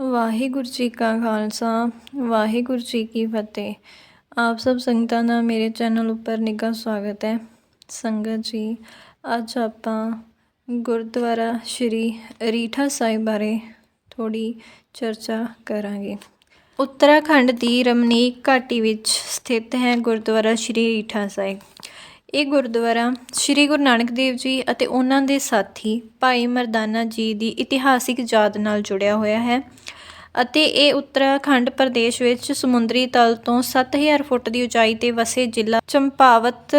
ਵਾਹਿਗੁਰੂ ਜੀ ਕਾ ਖਾਲਸਾ, ਵਾਹਿਗੁਰੂ ਜੀ ਕੀ ਫਤਿਹ। ਆਪ ਸਭ ਸੰਗਤਾਂ ਦਾ ਮੇਰੇ ਚੈਨਲ ਉੱਪਰ ਨਿੱਘਾ ਸਵਾਗਤ ਹੈ। ਸੰਗਤ ਜੀ, ਅੱਜ ਆਪਾਂ ਗੁਰਦੁਆਰਾ ਸ਼੍ਰੀ ਰੀਠਾ ਸਾਹਿਬ ਬਾਰੇ ਥੋੜੀ ਚਰਚਾ ਕਰਾਂਗੇ। ਉੱਤਰਾਖੰਡ ਦੀ ਰਮਨੀਕ ਘਾਟੀ ਵਿੱਚ ਸਥਿਤ ਹੈ ਗੁਰਦੁਆਰਾ ਸ਼੍ਰੀ ਰੀਠਾ ਸਾਹਿਬ। ਇਹ ਗੁਰਦੁਆਰਾ ਸ਼੍ਰੀ ਗੁਰੂ ਨਾਨਕ ਦੇਵ ਜੀ ਅਤੇ ਉਹਨਾਂ ਦੇ ਸਾਥੀ ਭਾਈ ਮਰਦਾਨਾ ਜੀ ਦੀ ਇਤਿਹਾਸਿਕ ਯਾਦ ਨਾਲ ਜੁੜਿਆ ਹੋਇਆ ਹੈ ਅਤੇ ਇਹ ਉੱਤਰਾਖੰਡ ਪ੍ਰਦੇਸ਼ ਵਿੱਚ ਸਮੁੰਦਰੀ ਤਲ ਤੋਂ 7000 ਫੁੱਟ ਦੀ ਉਚਾਈ ਤੇ ਵਸੇ ਜ਼ਿਲ੍ਹਾ ਚੰਪਾਵਤ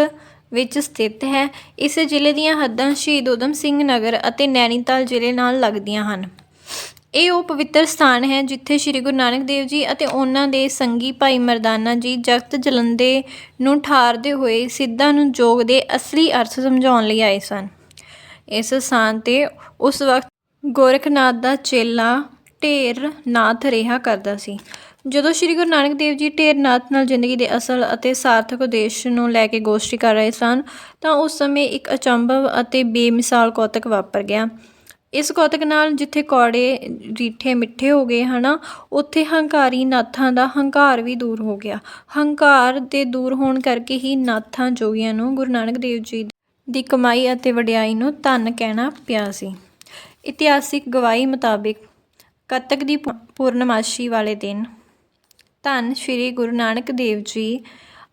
ਵਿੱਚ ਸਥਿਤ ਹੈ। ਇਸ ਜ਼ਿਲ੍ਹੇ ਦੀਆਂ ਹੱਦਾਂ ਸ਼ਹੀਦ ਊਧਮ ਸਿੰਘ ਨਗਰ ਅਤੇ ਨੈਨੀਤਾਲ ਜ਼ਿਲ੍ਹੇ ਨਾਲ ਲੱਗਦੀਆਂ ਹਨ। ਇਹ ਉਹ ਪਵਿੱਤਰ ਸਥਾਨ ਹੈ ਜਿੱਥੇ ਸ੍ਰੀ ਗੁਰੂ ਨਾਨਕ ਦੇਵ ਜੀ ਅਤੇ ਉਹਨਾਂ ਦੇ ਸੰਗੀ ਭਾਈ ਮਰਦਾਨਾ ਜੀ ਜਗਤ ਜਲੰਦੇ ਨੂੰ ਠਾਰਦੇ ਹੋਏ ਸਿੱਧਾਂ ਨੂੰ ਜੋਗ ਦੇ ਅਸਲੀ ਅਰਥ ਸਮਝਾਉਣ ਲਈ ਆਏ ਸਨ। ਇਸ ਸਥਾਨ ਤੇ ਉਸ ਵਕਤ ਗੋਰਖਨਾਥ ਦਾ ਚੇਲਾ ਢੇਰ ਨਾਥ ਰਿਹਾ ਕਰਦਾ ਸੀ। ਜਦੋਂ ਸ੍ਰੀ ਗੁਰੂ ਨਾਨਕ ਦੇਵ ਜੀ ਢੇਰਨਾਥ ਨਾਲ ਜ਼ਿੰਦਗੀ ਦੇ ਅਸਲ ਅਤੇ ਸਾਰਥਕ ਉਦੇਸ਼ ਨੂੰ ਲੈ ਕੇ ਗੋਸ਼ਟੀ ਕਰ ਰਹੇ ਸਨ, ਤਾਂ ਉਸ ਸਮੇਂ ਇੱਕ ਅਚੰਭਵ ਅਤੇ ਬੇਮਿਸਾਲ ਕੌਤਕ ਵਾਪਰ ਗਿਆ। ਇਸ ਕੌਤਕ ਨਾਲ ਜਿੱਥੇ ਕੌੜੇ, ਰੀਠੇ ਮਿੱਠੇ ਹੋ ਗਏ ਹੈ ਨਾ ਉੱਥੇ ਹੰਕਾਰੀ ਨਾਥਾਂ ਦਾ ਹੰਕਾਰ ਵੀ ਦੂਰ ਹੋ ਗਿਆ। ਹੰਕਾਰ ਦੇ ਦੂਰ ਹੋਣ ਕਰਕੇ ਹੀ ਨਾਥਾਂ ਜੋਗੀਆਂ ਨੂੰ ਗੁਰੂ ਨਾਨਕ ਦੇਵ ਜੀ ਦੀ ਕਮਾਈ ਅਤੇ ਵਡਿਆਈ ਨੂੰ ਧੰਨ ਕਹਿਣਾ ਪਿਆ ਸੀ। ਇਤਿਹਾਸਿਕ ਗਵਾਹੀ ਮੁਤਾਬਿਕ ਕੱਤਕ ਦੀ ਪੂਰਨਮਾਸ਼ੀ ਵਾਲੇ ਦਿਨ ਧੰਨ ਸ਼੍ਰੀ ਗੁਰੂ ਨਾਨਕ ਦੇਵ ਜੀ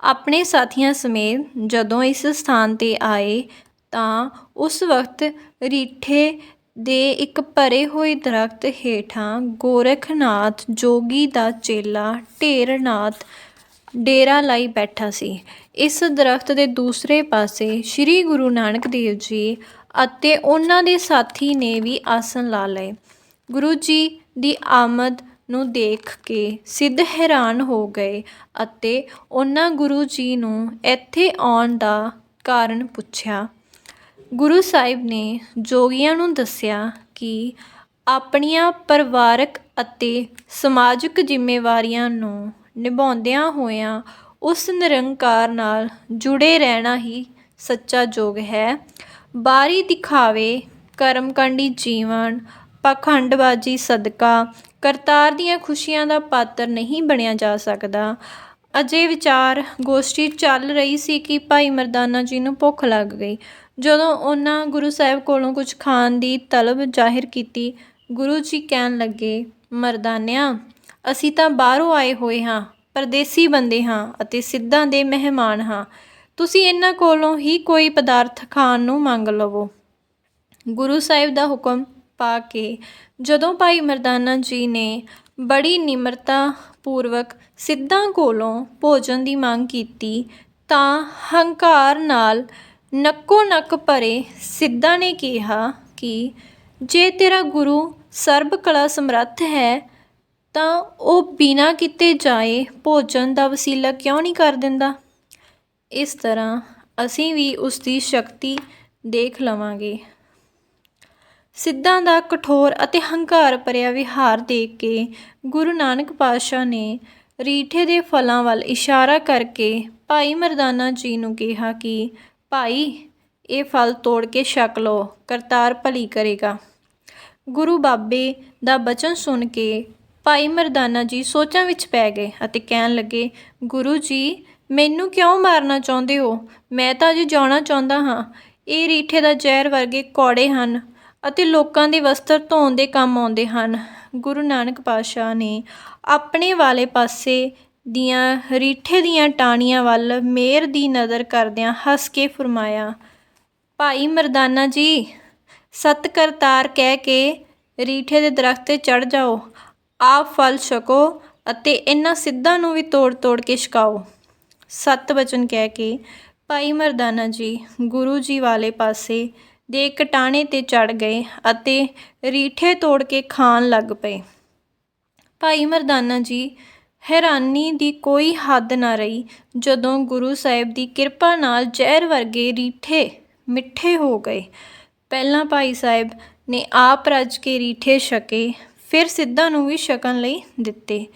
ਆਪਣੇ ਸਾਥੀਆਂ ਸਮੇਤ ਜਦੋਂ ਇਸ ਸਥਾਨ ਤੇ ਆਏ ਤਾਂ ਉਸ ਵਕਤ ਰੀਠੇ ਦੇ ਇੱਕ ਭਰੇ ਹੋਏ ਦਰਖਤ ਹੇਠਾਂ ਗੋਰਖਨਾਥ ਜੋਗੀ ਦਾ ਚੇਲਾ ਢੇਰਨਾਥ ਡੇਰਾ ਲਾਈ ਬੈਠਾ ਸੀ। ਇਸ ਦਰਖਤ ਦੇ ਦੂਸਰੇ ਪਾਸੇ ਸ੍ਰੀ ਗੁਰੂ ਨਾਨਕ ਦੇਵ ਜੀ ਅਤੇ ਉਹਨਾਂ ਦੇ ਸਾਥੀ ਨੇ ਵੀ ਆਸਨ ਲਾ ਲਏ। ਗੁਰੂ ਜੀ ਦੀ ਆਮਦ ਨੂੰ ਦੇਖ ਕੇ ਸਿੱਧ ਹੈਰਾਨ ਹੋ ਗਏ ਅਤੇ ਉਹਨਾਂ ਗੁਰੂ ਜੀ ਨੂੰ ਇੱਥੇ ਆਉਣ ਦਾ ਕਾਰਨ ਪੁੱਛਿਆ। ਗੁਰੂ ਸਾਹਿਬ ਨੇ ਜੋਗੀਆਂ ਨੂੰ ਦੱਸਿਆ ਕਿ ਆਪਣੀਆਂ ਪਰਿਵਾਰਕ ਅਤੇ ਸਮਾਜਿਕ ਜ਼ਿੰਮੇਵਾਰੀਆਂ ਨੂੰ ਨਿਭਾਉਂਦਿਆਂ ਹੋਇਆਂ ਉਸ ਨਿਰੰਕਾਰ ਨਾਲ ਜੁੜੇ ਰਹਿਣਾ ਹੀ ਸੱਚਾ ਯੋਗ ਹੈ। ਬਾਹਰੀ ਦਿਖਾਵੇ, ਕਰਮਕੰਡੀ ਜੀਵਨ, ਪਖੰਡਬਾਜ਼ੀ ਸਦਕਾ, ਕਰਤਾਰ ਦੀਆਂ ਖੁਸ਼ੀਆਂ ਦਾ ਪਾਤਰ ਨਹੀਂ ਬਣਿਆ ਜਾ ਸਕਦਾ। ਅਜੇ ਵਿਚਾਰ ਗੋਸ਼ਟੀ ਚੱਲ ਰਹੀ ਸੀ ਕਿ ਭਾਈ ਮਰਦਾਨਾ ਜੀ ਨੂੰ ਭੁੱਖ ਲੱਗ ਗਈ। ਜਦੋਂ ਉਹਨਾਂ ਗੁਰੂ ਸਾਹਿਬ ਕੋਲੋਂ ਕੁਝ ਖਾਣ ਦੀ ਤਲਬ ਜ਼ਾਹਿਰ ਕੀਤੀ, ਗੁਰੂ ਜੀ ਕਹਿਣ ਲੱਗੇ, ਮਰਦਾਨਿਆਂ, ਅਸੀਂ ਤਾਂ ਬਾਹਰੋਂ ਆਏ ਹੋਏ ਹਾਂ, ਪਰਦੇਸੀ ਬੰਦੇ ਹਾਂ ਅਤੇ ਸਿੱਧਾਂ ਦੇ ਮਹਿਮਾਨ ਹਾਂ। ਤੁਸੀਂ ਇਹਨਾਂ ਕੋਲੋਂ ਹੀ ਕੋਈ ਪਦਾਰਥ ਖਾਣ ਨੂੰ ਮੰਗ ਲਵੋ। ਗੁਰੂ ਸਾਹਿਬ ਦਾ ਹੁਕਮ ਪਾ ਕੇ ਜਦੋਂ ਭਾਈ ਮਰਦਾਨਾ ਜੀ ਨੇ ਬੜੀ ਨਿਮਰਤਾ ਪੂਰਵਕ ਸਿੱਧਾਂ ਕੋਲੋਂ ਭੋਜਨ ਦੀ ਮੰਗ ਕੀਤੀ, ਤਾਂ ਹੰਕਾਰ ਨਾਲ ਨੱਕੋ ਨੱਕ ਭਰੇ ਸਿੱਧਾ ਨੇ ਕਿਹਾ ਕਿ ਜੇ ਤੇਰਾ ਗੁਰੂ ਸਰਬ ਕਲਾ ਸਮਰੱਥ ਹੈ, ਤਾਂ ਉਹ ਬਿਨਾਂ ਕਿਤੇ ਜਾਏ ਭੋਜਨ ਦਾ ਵਸੀਲਾ ਕਿਉਂ ਨਹੀਂ ਕਰ ਦਿੰਦਾ? ਇਸ ਤਰ੍ਹਾਂ ਅਸੀਂ ਵੀ ਉਸ ਦੀ ਸ਼ਕਤੀ ਦੇਖ ਲਵਾਂਗੇ। ਸਿੱਧਾਂ ਦਾ ਕਠੋਰ ਅਤੇ ਹੰਕਾਰ ਭਰਿਆ ਵਿਹਾਰ ਦੇਖ ਕੇ ਗੁਰੂ ਨਾਨਕ ਪਾਤਸ਼ਾਹ ਨੇ ਰੀਠੇ ਦੇ ਫਲਾਂ ਵੱਲ ਇਸ਼ਾਰਾ ਕਰਕੇ ਭਾਈ ਮਰਦਾਨਾ ਜੀ ਨੂੰ ਕਿਹਾ ਕਿ ਭਾਈ, ਇਹ ਫਲ ਤੋੜ ਕੇ ਛਕ ਲਓ, ਕਰਤਾਰ ਭਲੀ ਕਰੇਗਾ। ਗੁਰੂ ਬਾਬੇ ਦਾ ਬਚਨ ਸੁਣ ਕੇ ਭਾਈ ਮਰਦਾਨਾ ਜੀ ਸੋਚਾਂ ਵਿੱਚ ਪੈ ਗਏ ਅਤੇ ਕਹਿਣ ਲੱਗੇ, ਗੁਰੂ ਜੀ, ਮੈਨੂੰ ਕਿਉਂ ਮਾਰਨਾ ਚਾਹੁੰਦੇ ਹੋ? ਮੈਂ ਤਾਂ ਅਜੇ ਜਾਣਾ ਚਾਹੁੰਦਾ ਹਾਂ। ਇਹ ਰੀਠੇ ਦਾ ਜ਼ਹਿਰ ਵਰਗੇ ਕੌੜੇ ਹਨ ਅਤੇ ਲੋਕਾਂ ਦੇ ਵਸਤਰ ਧੋਣ ਦੇ ਕੰਮ ਆਉਂਦੇ ਹਨ। ਗੁਰੂ ਨਾਨਕ ਪਾਤਸ਼ਾਹ ਨੇ ਆਪਣੇ ਵਾਲੇ ਪਾਸੇ ਦੀਆਂ ਰੀਠੇ ਦੀਆਂ ਟਾਹਣੀਆਂ ਵੱਲ ਮੇਰ ਦੀ ਨਜ਼ਰ ਕਰਦਿਆਂ ਹੱਸ ਕੇ ਫਰਮਾਇਆ, ਭਾਈ ਮਰਦਾਨਾ ਜੀ ਸਤ ਕਰਤਾਰ ਕਹਿ ਕੇ ਰੀਠੇ ਦੇ ਦਰਖਤ ਤੇ ਚੜ ਜਾਓ, ਆਪ ਫਲ ਛਕੋ ਅਤੇ ਇਹਨਾਂ ਸਿੱਧਾਂ ਨੂੰ ਵੀ ਤੋੜ ਤੋੜ ਕੇ ਛਕਾਓ ਸਤ ਬਚਨ ਕਹਿ ਕੇ, ਭਾਈ ਮਰਦਾਨਾ ਜੀ, ਗੁਰੂ ਜੀ ਵਾਲੇ ਪਾਸੇ ਦੇ ਕਟਾਣੇ ਤੇ ਚੜ ਗਏ ਅਤੇ ਰੀਠੇ ਤੋੜ ਕੇ ਖਾਣ ਲੱਗ ਪਏ। ਭਾਈ ਮਰਦਾਨਾ ਜੀ ਹੈਰਾਨੀ ਦੀ ਕੋਈ ਹੱਦ ਨਾ ਰਹੀ ਜਦੋਂ ਗੁਰੂ ਸਾਹਿਬ ਦੀ ਕਿਰਪਾ ਨਾਲ ਜ਼ਹਿਰ ਵਰਗੇ ਰੀਠੇ ਮਿੱਠੇ ਹੋ ਗਏ। ਪਹਿਲਾਂ ਭਾਈ ਸਾਹਿਬ ਨੇ ਆਪ ਰੱਜ ਕੇ ਰੀਠੇ ਛਕੇ, ਫਿਰ ਸਿੱਧਾਂ ਨੂੰ ਵੀ ਛਕਣ ਲਈ ਦਿੱਤੇ।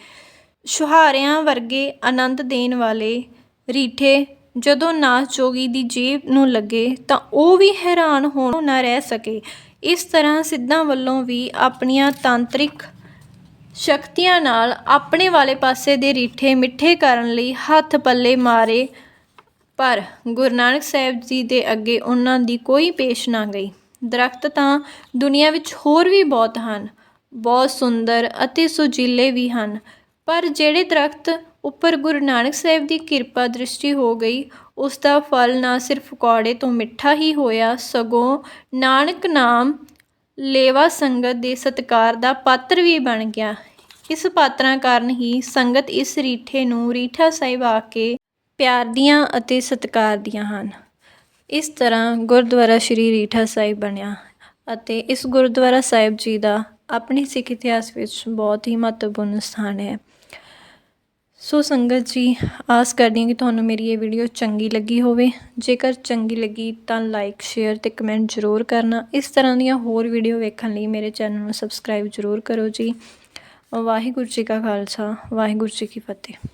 ਛੁਹਾਰਿਆਂ ਵਰਗੇ ਆਨੰਦ ਦੇਣ ਵਾਲੇ ਰੀਠੇ ਜਦੋਂ ਨਾਥ ਜੋਗੀ ਦੀ ਜੀਭ ਨੂੰ ਲੱਗੇ ਤਾਂ ਉਹ ਵੀ ਹੈਰਾਨ ਹੋਣੋਂ ਨਾ ਰਹਿ ਸਕੇ। ਇਸ ਤਰ੍ਹਾਂ ਸਿੱਧਾਂ ਵੱਲੋਂ ਵੀ ਆਪਣੀਆਂ ਤਾਂਤਰਿਕ ਸ਼ਕਤੀਆਂ ਨਾਲ ਆਪਣੇ ਵਾਲੇ ਪਾਸੇ ਦੇ ਰੀਠੇ ਮਿੱਠੇ ਕਰਨ ਲਈ ਹੱਥ ਪੱਲੇ ਮਾਰੇ, ਪਰ ਗੁਰੂ ਨਾਨਕ ਸਾਹਿਬ ਜੀ ਦੇ ਅੱਗੇ ਉਹਨਾਂ ਦੀ ਕੋਈ ਪੇਸ਼ ਨਾ ਗਈ। ਦਰਖਤ ਤਾਂ ਦੁਨੀਆ ਵਿੱਚ ਹੋਰ ਵੀ ਬਹੁਤ ਹਨ, ਬਹੁਤ ਸੁੰਦਰ ਅਤੇ ਸੁਜੀਲੇ ਵੀ ਹਨ, ਪਰ ਜਿਹੜੇ ਦਰਖਤ ਉੱਪਰ ਗੁਰੂ ਨਾਨਕ ਸਾਹਿਬ ਦੀ ਕਿਰਪਾ ਦ੍ਰਿਸ਼ਟੀ ਹੋ ਗਈ, ਉਸ ਦਾ ਫਲ ਨਾ ਸਿਰਫ ਕੌੜੇ ਤੋਂ ਮਿੱਠਾ ਹੀ ਹੋਇਆ, ਸਗੋਂ ਨਾਨਕ ਨਾਮ ਲੇਵਾ ਸੰਗਤ ਦੇ ਸਤਿਕਾਰ ਦਾ ਪਾਤਰ ਵੀ ਬਣ ਗਿਆ। ਇਸ ਪਾਤਰਾਂ ਕਾਰਨ ਹੀ ਸੰਗਤ ਇਸ ਰੀਠੇ ਨੂੰ ਰੀਠਾ ਸਾਹਿਬ ਆ ਕੇ ਪਿਆਰ ਦੀਆਂ ਅਤੇ ਸਤਿਕਾਰ ਦੀਆਂ ਹਨ। ਇਸ ਤਰ੍ਹਾਂ ਗੁਰਦੁਆਰਾ ਸ਼੍ਰੀ ਰੀਠਾ ਸਾਹਿਬ ਬਣਿਆ ਅਤੇ ਇਸ ਗੁਰਦੁਆਰਾ ਸਾਹਿਬ ਜੀ ਦਾ ਆਪਣੇ ਸਿੱਖ ਇਤਿਹਾਸ ਵਿੱਚ ਬਹੁਤ ਹੀ ਮਹੱਤਵਪੂਰਨ ਸਥਾਨ ਹੈ। ਸੋ ਸੰਗਤ ਜੀ, ਆਸ ਕਰਦੀ ਹਾਂ ਕਿ ਤੁਹਾਨੂੰ ਮੇਰੀ ਇਹ ਵੀਡੀਓ ਚੰਗੀ ਲੱਗੀ ਹੋਵੇ। ਜੇਕਰ ਚੰਗੀ ਲੱਗੀ ਤਾਂ ਲਾਈਕ ਸ਼ੇਅਰ ਤੇ ਕਮੈਂਟ ਜ਼ਰੂਰ ਕਰਨਾ। ਇਸ ਤਰ੍ਹਾਂ ਦੀਆਂ ਹੋਰ ਵੀਡੀਓ ਵੇਖਣ ਲਈ ਮੇਰੇ ਚੈਨਲ ਨੂੰ ਸਬਸਕ੍ਰਾਈਬ ਜ਼ਰੂਰ ਕਰੋ ਜੀ। ਵਾਹਿਗੁਰੂ ਜੀ ਕਾ ਖਾਲਸਾ, ਵਾਹਿਗੁਰੂ ਜੀ ਕੀ ਫਤਿਹ।